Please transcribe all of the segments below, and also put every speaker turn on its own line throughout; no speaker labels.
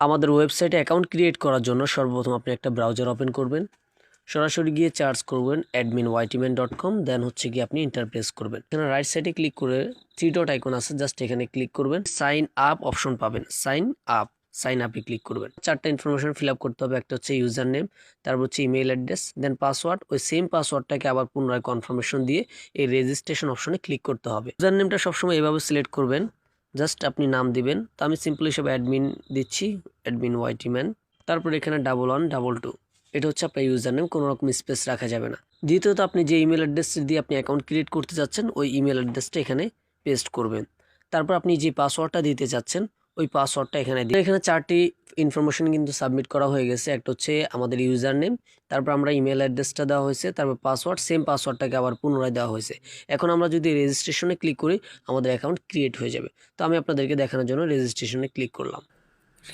আমাদের ওয়েবসাইটে account create করার জন্য সর্বপ্রথম আপনি একটা ব্রাউজার ওপেন করবেন। সরাসরি গিয়ে চার্জ করবেন অ্যাডমিন ওয়াইটিমেন ডট কম দেন হচ্ছে গিয়ে আপনি ইন্টারপ্রেস করবেন। এখানে রাইট সাইডে ক্লিক করে থ্রি ডট আইকন আছে জাস্ট এখানে ক্লিক করবেন। সাইন আপ অপশন পাবেন। সাইন আপ সাইন আপে ক্লিক করবেন। চারটা ইনফরমেশন ফিল করতে হবে, একটা হচ্ছে ইউজার নেম তারপর হচ্ছে ইমেল অ্যাড্রেস দেন পাসওয়ার্ড ওই সেম পাসওয়ার্ডটাকে আবার পুনরায় কনফার্মেশন দিয়ে এই রেজিস্ট্রেশন অপশনে ক্লিক করতে হবে। ইউজার নেমটা সবসময় এভাবে সিলেক্ট করবেন জাস্ট আপনি নাম দিবেন। তো আমি সিম্পল হিসেবে অ্যাডমিন দিচ্ছি অ্যাডমিন ওয়াইটি ম্যান তারপর এখানে ডাবল ওয়ান ডাবল টু এটা হচ্ছে আপনার ইউজার নেম কোনো রকম স্পেস রাখা যাবে না। দ্বিতীয়ত আপনি যে ইমেল অ্যাড্রেস দিয়ে আপনি অ্যাকাউন্ট ক্রিয়েট করতে যাচ্ছেন ওই ইমেল অ্যাড্রেসটা এখানে পেস্ট করবেন। তারপর আপনি যে পাসওয়ার্ডটা দিতে চাচ্ছেন ওই পাসওয়ার্ডটা এখানে দিই এখানে চারটি ইনফরমেশন কিন্তু সাবমিট করা হয়ে গেছে। একটা হচ্ছে আমাদের ইউজার নেম তারপর আমরা ইমেল অ্যাড্রেসটা দেওয়া হয়েছে, তারপর পাসওয়ার্ড সেম পাসওয়ার্ডটাকে আবার পুনরায় দেওয়া হয়েছে। এখন আমরা যদি রেজিস্ট্রেশনে ক্লিক করি, আমাদের অ্যাকাউন্ট ক্রিয়েট হয়ে যাবে। তো আমি আপনাদেরকে দেখানোর জন্য রেজিস্ট্রেশনে ক্লিক করলাম।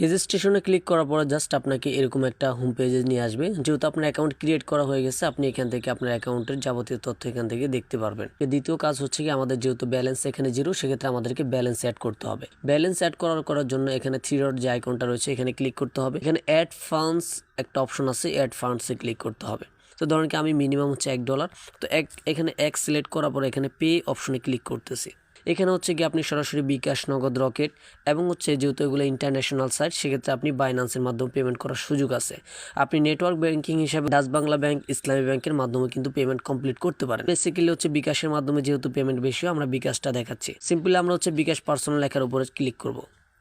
রেজিস্ট্রেশনে ক্লিক করার পরে জাস্ট আপনাকে এরকম একটা হোম পেজে নিয়ে আসবে। যেহেতু আপনার অ্যাকাউন্ট ক্রিয়েট করা হয়ে গেছে, আপনি এখান থেকে আপনার অ্যাকাউন্টের যাবতীয় তথ্য এখান থেকে দেখতে পারবেন। দ্বিতীয় কাজ হচ্ছে কি, আমাদের যেহেতু ব্যালেন্স এখানে জিরো সেক্ষেত্রে আমাদেরকে ব্যালেন্স অ্যাড করতে হবে। ব্যালেন্স অ্যাড করার করার জন্য এখানে থ্রি ডট যে আইকনটা রয়েছে, এখানে ক্লিক করতে হবে। এখানে অ্যাড ফান্ডস একটা অপশন আছে অ্যাড ফান্ডসে ক্লিক করতে হবে। তো ধরুন কি, আমি মিনিমাম হচ্ছে এক ডলার তো এক, এখানে এক সিলেক্ট করার পরে এখানে পে অপশনে ক্লিক করতেছি। এখানে হচ্ছে গিয়ে আপনি সরাসরি বিকাশ নগদ রকেট এবং হচ্ছে যেহেতু এগুলো ইন্টারন্যাশনাল সাইট সেক্ষেত্রে আপনি বাইন্যান্সের মাধ্যমে পেমেন্ট করার সুযোগ আছে। আপনি নেটওয়ার্ক ব্যাংকিং হিসাবে ডাচ বাংলা ব্যাংক ইসলামী ব্যাংকের মাধ্যমে কিন্তু পেমেন্ট কমপ্লিট করতে পারেন। বেসিক্যালি হচ্ছে বিকাশের মাধ্যমে যেহেতু পেমেন্ট বেশি, আমরা বিকাশটা দেখাচ্ছি। সিম্পলি আমরা হচ্ছে বিকাশ পার্সোনাল লেখার উপরে ক্লিক করব।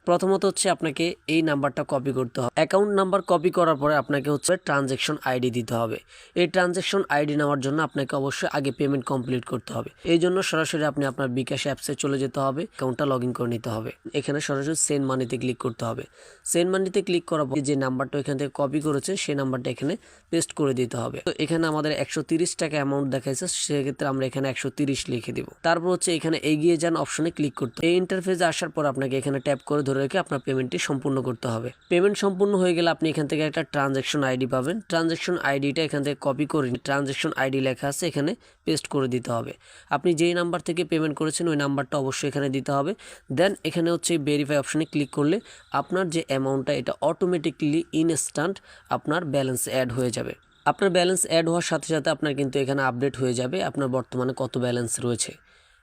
প্রথমত হচ্ছে আপনাকে এই নাম্বারটা কপি করতে হবে। অ্যাকাউন্ট নাম্বার কপি করার পরে আপনাকে হচ্ছে ট্রানজ্যাকশন আইডি দিতে হবে। এই ট্রানজ্যাকশন আইডি নেওয়ার জন্য আপনাকে অবশ্যই আগে পেমেন্ট কমপ্লিট করতে হবে। এই জন্য সরাসরি আপনি আপনার বিকাশ অ্যাপসে চলে যেতে হবে অ্যাকাউন্টটা লগ করে নিতে হবে। এখানে সরাসরি সেন্ড মানিতে ক্লিক করতে হবে। সেন্ড মানিতে ক্লিক করার পর যে নাম্বারটা এখান থেকে কপি করেছে, সেই নাম্বারটা এখানে পেস্ট করে দিতে হবে। তো এখানে আমাদের একশো টাকা অ্যামাউন্ট দেখাইছে, সেক্ষেত্রে আমরা এখানে একশো লিখে দিব। তারপর হচ্ছে এখানে এগিয়ে যান অপশনে ক্লিক করতে। এই ইন্টারফেসে আসার পর আপনাকে এখানে ট্যাপ করে ধরে রেখে আপনার পেমেন্টটি সম্পূর্ণ করতে হবে। পেমেন্ট সম্পূর্ণ হয়ে গেলে আপনি এখান থেকে একটা ট্রানজ্যাকশন আইডি পাবেন। ট্রানজ্যাকশন আইডিটা এখান থেকে কপি করে ট্রানজ্যাকশন আইডি লেখা আছে, এখানে পেস্ট করে দিতে হবে। আপনি যেই নাম্বার থেকে পেমেন্ট করেছেন, ওই নাম্বারটা অবশ্যই এখানে দিতে হবে। দেন এখানে হচ্ছে ভেরিফাই অপশনে ক্লিক করলে আপনার যে অ্যামাউন্টটা এটা অটোমেটিকলি ইনস্ট্যান্ট আপনার ব্যালেন্স অ্যাড হয়ে যাবে। আপনার ব্যালেন্স অ্যাড হওয়ার সাথে সাথে আপনার কিন্তু এখানে আপডেট হয়ে যাবে, আপনার বর্তমানে কত ব্যালেন্স রয়েছে।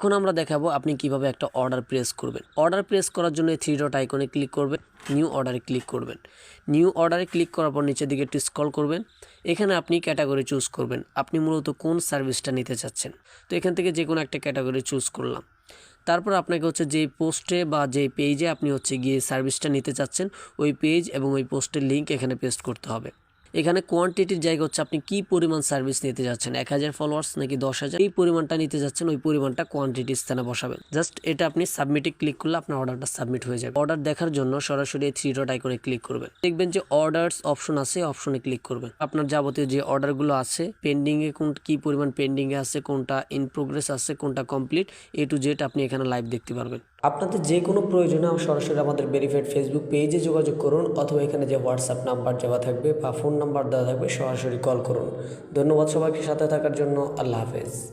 এখন আমরা দেখাবো আপনি কীভাবে একটা অর্ডার প্রেস করবেন। অর্ডার প্রেস করার জন্য থ্রি ডট আইকনে ক্লিক করবেন নিউ অর্ডারে ক্লিক করবেন। নিউ অর্ডারে ক্লিক করার পর নিচের দিকে একটু স্ক্রল করবেন। এখানে আপনি ক্যাটাগরি চুজ করবেন। আপনি মূলত কোন সার্ভিসটা নিতে চাচ্ছেন। তো এখান থেকে যে কোনো একটা ক্যাটাগরি চুজ করলাম। তারপর আপনাকে হচ্ছে যে পোস্টে বা যে পেজে আপনি হচ্ছে গিয়ে সার্ভিসটা নিতে চাচ্ছেন, ওই পেজ এবং ওই পোস্টের লিঙ্ক এখানে পেস্ট করতে হবে। এখানে কোয়ান্টিটির জায়গা হচ্ছে আপনি কি পরিমাণ সার্ভিস নিতে যাচ্ছেন? এক হাজার ফলোয়ার্স নাকি দশ হাজার? এই পরিমাণটা নিতে যাচ্ছেন, ওই পরিমাণটা কোয়ান্টিটি স্থানে বসাবেন। জাস্ট এটা আপনি সাবমিটে ক্লিক করলে আপনার অর্ডারটা সাবমিট হয়ে যাবে। অর্ডার দেখার জন্য সরাসরি এই থ্রি ডট আইকনে ক্লিক করবেন। দেখবেন যে অর্ডারস অপশন আছে অপশনে ক্লিক করবেন। আপনার যাবতীয় যে অর্ডারগুলো আছে পেন্ডিংয়ে কোন, কি পরিমাণ পেন্ডিংয়ে আছে, কোনটা ইন প্রোগ্রেস আছে, কোনটা কমপ্লিট এ টু জেড আপনি এখানে লাইভ দেখতে পারবেন। আপনাদের যে কোনো প্রয়োজনে সরাসরি আমাদের বেনিফিট ফেসবুক পেজে যোগাযোগ করুন অথবা এখানে যে হোয়াটসঅ্যাপ নাম্বার দেওয়া থাকবে বা ফোন নাম্বার দেওয়া থাকবে সরাসরি কল করুন। ধন্যবাদ সবাইকে সাথে থাকার জন্য। আল্লাহ হাফেজ।